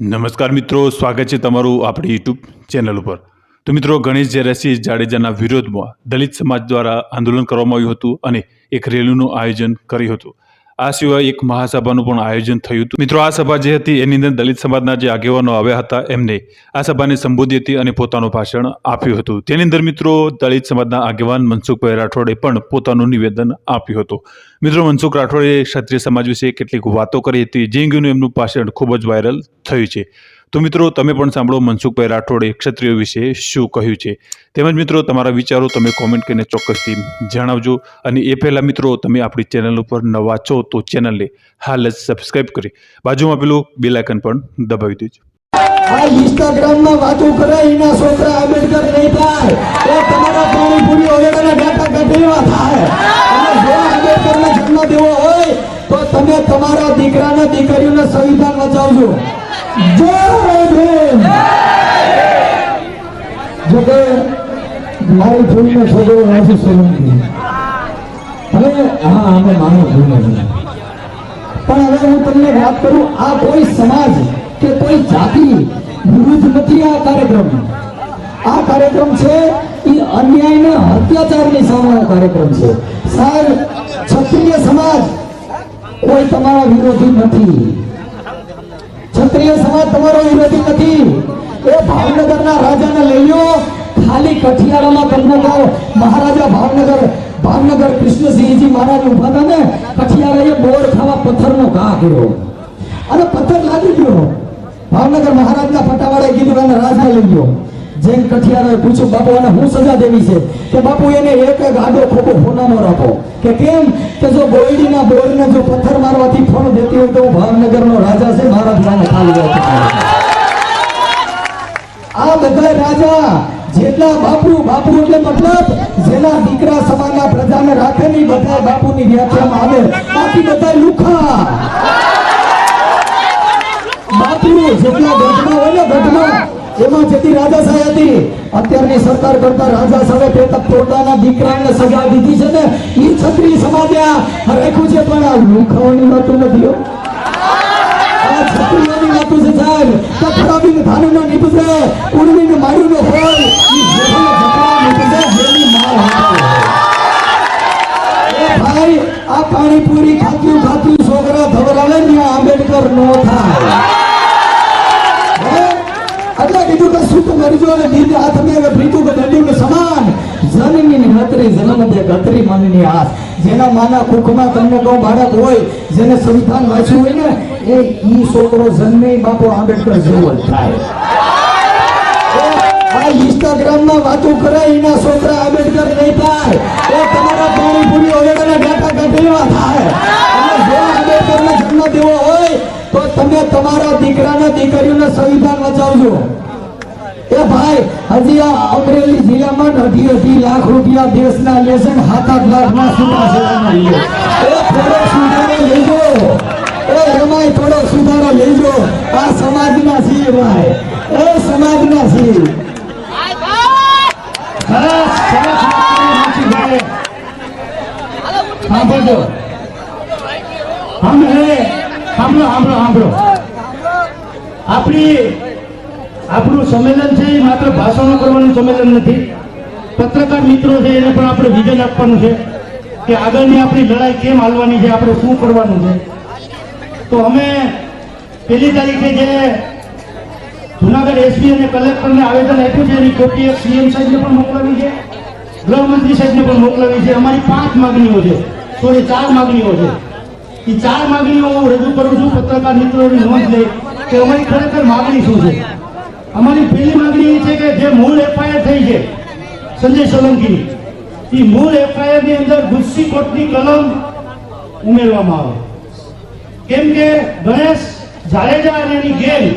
નમસ્કાર મિત્રો, સ્વાગત છે તમારું આપણી યુટ્યુબ ચેનલ ઉપર. તો મિત્રો, ગણેશ જયરાસિંહ જાડેજાના વિરોધમાં દલિત સમાજ દ્વારા આંદોલન કરવામાં આવ્યું હતું અને એક રેલીનું આયોજન કર્યું હતું. આ સિવાય એક મહાસભાનું પણ આયોજન થયું હતું. મિત્રો, આ સભા જે હતી, એની અંદર દલિત સમાજના જે આગેવાનો આવ્યા હતા, એમને આ સભાને સંબોધી હતી અને પોતાનું ભાષણ આપ્યું હતું. તેની અંદર મિત્રો, દલિત સમાજના આગેવાન મનસુખભાઈ રાઠોડે પણ પોતાનું નિવેદન આપ્યું હતું. મિત્રો, મનસુખ રાઠોડે ક્ષત્રિય સમાજ વિશે કેટલીક વાતો કરી હતી. જે અંગેનું એમનું ભાષણ ખૂબ જ વાયરલ થયું છે. તો મિત્રો, તમે પણ સાંભળો મનસુખભાઈ રાઠોડે ક્ષત્રિયો વિશે શું કહ્યું છે. તેમજ મિત્રો, તમારા વિચારો તમે કોમેન્ટ કરીને ચોક્કસથી જણાવજો. અને એ પહેલાં મિત્રો, તમે આપણી ચેનલ ઉપર નવા છો તો ચેનલને હાલ જ સબસ્ક્રાઈબ કરી બાજુમાં પેલું બેલ પણ દબાવી દેજો. આ તમારા તમે તમારા દીકરાના દીકરીઓને સંવિધાન બચાવજો જય ભીમ જો કે મારી જોઈને છોકરો રાજુ સોલંકી હા અમે માનો ભૂલે પણ હવે હું તમને વાત કરું આ કોઈ સમાજ કે કોઈ જાતિ વિરુદ્ધ નથી આ કાર્યક્રમ આ કાર્યક્રમ છે એ અન્યાય અત્યાચારની સામેનો કાર્યક્રમ છે સાહેબ ક્ષત્રિય સમાજ કોઈ તમારા વિરોધી નથી. ક્ષત્રિય સમાજ તમારો વિરોધી નથી એ ભાવનગરના રાજાને લઈ લો ખાલી કઠિયારામાં કહો મહારાજા ભાવનગર ભાવનગર કૃષ્ણસિંહજી મહારાજ ઊભા હતા ને કઠિયારાએ બોર ખાવા પથ્થરનો ઘા કર્યો. અને પથ્થર લાગી ગયો. ભાવનગર મહારાજના પટાવાળાએ કીધું અને રાજા લઈ ગયો જેમ કઠિયારાએ પૂછ્યું, બાપુ એને હું સજા દેવી છે? કે બાપુ, એને એક ગાડો ખોટો ફોનાનો રાખો. કે કેમ? કે જો ગોયડીના બોરને જો પથ્થર મારવાથી ફોન દેતી હોય તો હું ભાવનગરનો રાજા છે મારા ધ્યાને ખાલી જાય આ બધા રાજા, જેટલા બાપુ બાપુ એટલે મતલબ જેના દીકરા સમાજના પ્રજાને રાખે નહીં બધા બાપુની વ્યાખ્યામાં આવે. બાકી બધા લુખા. બાપુ જેટલા ગઢમાં હોય ને ગઢમાં, એમાં જેટલી રાજાશાહી હતી, અત્યારની સરકાર કરતા રાજાશાહે પેતક પોતાના દીકરાને સજા દીધી છે ને એ છત્રી સમાજે રાખ્યું છે પણ આ લુખાઓની વાતો નથી આ છત્રીઓની વાતો છે સાહેબ ખરાબીને ધાનુનો નીપજે ઉર્વીને માર્યુંનો ફળ ઈ જેઠાને જકડા નીપજે જેની માર. એ ભાઈ, આ પાણીપુરી ખાતું ખાતું છોકરા ધવરાવે ને આંબેડકર નો થાય? એટલે કીધું કે સુખ મરજો અને દીદ હાથ મેં હવે પ્રીતુ કે દંડ્યું સમાન જનની જેના માના કુખમાં તમને કહું, બાળક હોય, જેને સંવિધાન વાંચ્યું હોય ને એ ઈ છોકરો સંવિધાન બચાવજો એ ભાઈ, હજી આ અમરેલી જિલ્લામાં લાખ રૂપિયા દેશના સુધારો લેજો એ એમાંય થોડો સુધારો લેજો. આ સમાજના છીએ ભાઈ. એ સમાજના છીએ. સરસ સરસ સાંભળજો. આપણી, આપણું સંમેલન છે, એ માત્ર ભાષણો કરવાનું સંમેલન નથી. પત્રકાર મિત્રો છે, એને પણ આપણે વિઝન આપવાનું છે કે આગળની આપણી લડાઈ કેમ હાલવાની છે, આપણે શું કરવાનું છે? તો અમે પહેલી તારીખે જે જુનાગઢ એસપી અને કલેક્ટરને આવેદન આપ્યું છે, એની કોપી એક સીએમ સાહેબને પણ મોકલાવી છે ગૃહમંત્રી સાહેબને પણ મોકલાવી છે. અમારી પાંચ માગણીઓ છે. સોરી, ચાર માગણીઓ છે. એ ચાર માગણીઓ હું રજૂ કરું છું પત્રકાર મિત્રોની નોંધ લઈ કે અમારી ખરેખર માગણી શું છે? અમારી પહેલી માગણી એ છે કે જે મૂળ એફઆઈઆર થઈ છે, સંજય સોલંકીની, એ મૂળ એફઆઈઆરની અંદર ગુસ્સી કોર્ટની કલમ ઉમેરવામાં આવે. કેમ કે ગણેશ જાડેજા અને એની ગેંગ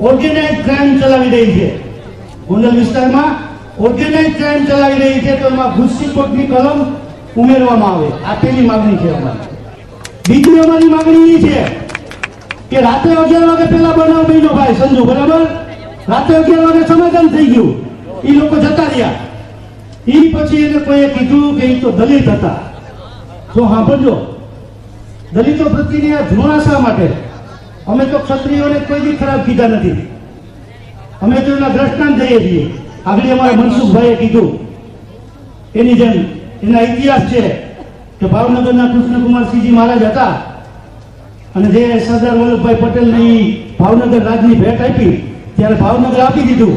ઓર્ગેનાઇઝ ક્રાઇમ ચલાવી રહી છે. ગોંડલ વિસ્તારમાં ઓર્ગેનાઇઝ ક્રાઇમ ચલાવી રહી છે તો એમાં ગુસ્સી કોર્ટની કલમ ઉમેરવામાં આવે. આ પહેલી માગણી છે અમારી. બીજી અમારી માગણી એ છે કે રાતે અગિયાર વાગે પહેલા બનાવ બન્યો ભાઈ, સંજુ, બરાબર? રાતે અગિયાર વાગે સમાધાન થઈ ગયું. એ લોકો જતા રહ્યા. એ પછી એને કોઈએ કીધું કે એ તો દલિત હતા. તો સાંભળજો. દલિતો પ્રત્યેની આ ધૃણા શા માટે? અમે તો ક્ષત્રિયોને કોઈ બી ખરાબ કીધા નથી. અમે તો એના દ્રષ્ટાંત જઈએ છીએ. આગળ અમારા મનસુખભાઈએ કીધું, એની જેમ એના ઇતિહાસ છે કે ભાવનગરના કૃષ્ણકુમારસિંહજી મહારાજ હતા અને જે સરદાર વલ્લભભાઈ પટેલને ભાવનગર રાજની ભેટ આપી, ત્યારે ભાવનગર આપી દીધું.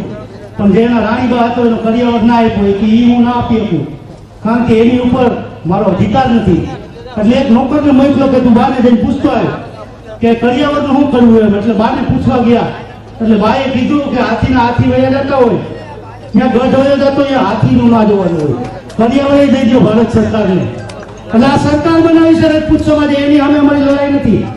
પણ જે એના રાણીબા હતો, એનો કરિયાવર ના આપ્યો ઈ હું ના આપી શકું. કારણ કે એની ઉપર મારો અધિકાર નથી. એટલે એક નોકરને મોકલો કે તું બાને જઈને પૂછતો આવ્યો કે કરિયાવરનું શું કરવું એમ? એટલે બાને પૂછવા ગયા. એટલે બાએ કીધું કે હાથીના હાથી વયા જતા હોય. ત્યાં ગઢ વયો જતો હાથી હાથીનું ના જોવાનું હોય. કરિયાવર દઈ દો ભારત સરકારને. એટલે આ સરકાર બનાવી છે રાજપૂત સમાજે, એની સામે અમારી લડાઈ નથી.